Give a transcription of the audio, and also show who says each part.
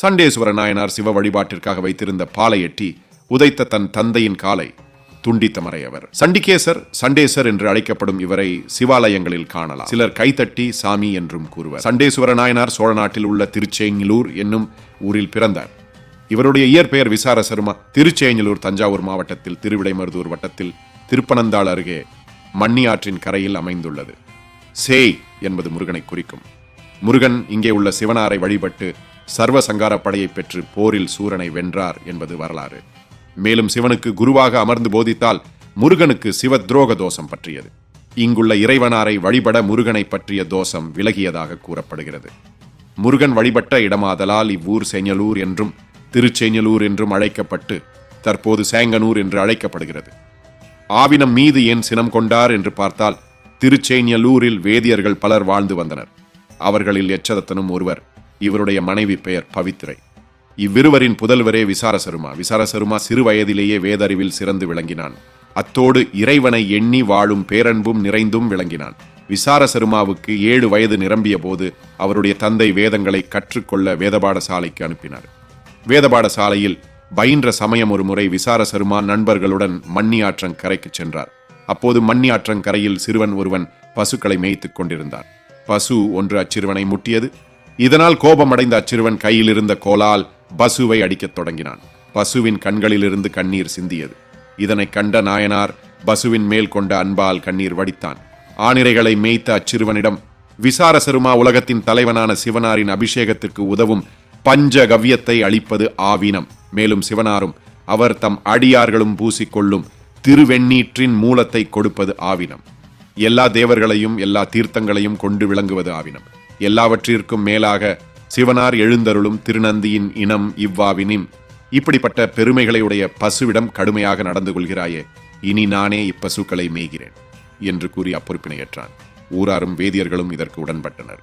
Speaker 1: சண்டேஸ்வர நாயனார் சிவ வழிபாட்டிற்காக வைத்திருந்த பாலை எட்டி உதைத்த தன் தந்தையின் காலை துண்டித்த மறையவர். சண்டிகேசர் சண்டேசர் என்று அழைக்கப்படும் இவரை சிவாலயங்களில் காணலாம். சிலர் கைத்தட்டி சாமி என்றும் கூறுவர். சண்டேஸ்வர நாயனார் சோழ நாட்டில் உள்ள திருச்சேங்கிலூர் என்னும் ஊரில் பிறந்தார். இவருடைய இயற்பெயர் விசார சர்மா திருச்சேங்கிலூர் தஞ்சாவூர் மாவட்டத்தில் திருவிடைமருதூர் வட்டத்தில் திருப்பனந்தாள் அருகே மண்ணியாற்றின் கரையில் அமைந்துள்ளது. சேய் என்பது முருகனை குறிக்கும். முருகன் இங்கே உள்ள சிவனாரை வழிபட்டு சர்வ சங்கார படையை பெற்று போரில் சூரனை வென்றார் என்பது வரலாறு. மேலும் சிவனுக்கு குருவாக அமர்ந்து போதித்தால் முருகனுக்கு சிவ துரோக தோஷம் பற்றியது. இங்குள்ள இறைவனாரை வழிபட முருகனை பற்றிய தோஷம் விலகியதாக கூறப்படுகிறது. முருகன் வழிபட்ட இடமாதலால் இவ்வூர் செஞ்சலூர் என்றும் திருச்செஞ்சலூர் என்றும் அழைக்கப்பட்டு தற்போது சேங்கனூர் என்று அழைக்கப்படுகிறது. ஆவினம் மீது ஏன் சினம் கொண்டார் என்று பார்த்தால் திருச்செஞ்சலூரில் வேதியர்கள் பலர் வாழ்ந்து வந்தனர். அவர்களில் எச்சதத்தனும் ஒருவர் இவருடைய மனைவி பெயர் பவித்ரை. இவ்விருவரின் புதல்வரே விசாரசருமா. விசாரசருமா சிறு வயதிலேயே வேதறிவில் சிறந்து விளங்கினான். அத்தோடு இறைவனை எண்ணி வாழும் பேரன்பும் நிறைந்தும் விளங்கினான். விசாரசருமாவுக்கு ஏழு வயது நிரம்பிய போது அவருடைய தந்தை வேதங்களை கற்றுக்கொள்ள வேதபாடசாலைக்கு அனுப்பினார். வேதபாடசாலையில் பயின்ற சமயம் ஒரு முறை விசாரசருமா நண்பர்களுடன் மண்ணியாற்றங்கரைக்கு சென்றார். அப்போது மண்ணியாற்றங்கரையில் சிறுவன் ஒருவன் பசுக்களை மேய்த்துக் கொண்டிருந்தான். பசு ஒன்று அச்சிறுவனை முட்டியது இதனால் கோபமடைந்த அச்சிறுவன் கையில் இருந்த கோலால் பசுவை அடிக்கத் தொடங்கினான். பசுவின் கண்களிலிருந்து கண்ணீர் சிந்தியது. இதனை கண்ட நாயனார் பசுவின் மேல் கொண்ட அன்பால் கண்ணீர் வடித்தான். ஆணிரைகளை மேய்த்த அச்சிறுவனிடம் விசாரசருமா உலகத்தின் தலைவனான சிவனாரின் அபிஷேகத்திற்கு உதவும் பஞ்ச கவ்யத்தை அளிப்பது ஆவீனம். மேலும் சிவனாரும் அவர் தம் அடியார்களும் பூசிக்கொள்ளும் திருவெண்ணீற்றின் மூலத்தை கொடுப்பது ஆவினம். எல்லா தேவர்களையும் எல்லா தீர்த்தங்களையும் கொண்டு விளங்குவது ஆவினம். எல்லாவற்றிற்கும் மேலாக சிவனார் எழுந்தருளும் திருநந்தியின் இனம் இவ்வாவினின். இப்படிப்பட்ட பெருமைகளை உடைய பசுவிடம் கடுமையாக நடந்து கொள்கிறாயே இனி நானே இப்பசுக்களை மேய்கிறேன் என்று கூறி அப்பொறுப்பினை ஏற்றான். ஊராரும் வேதியர்களும் இதற்கு உடன்பட்டனர்.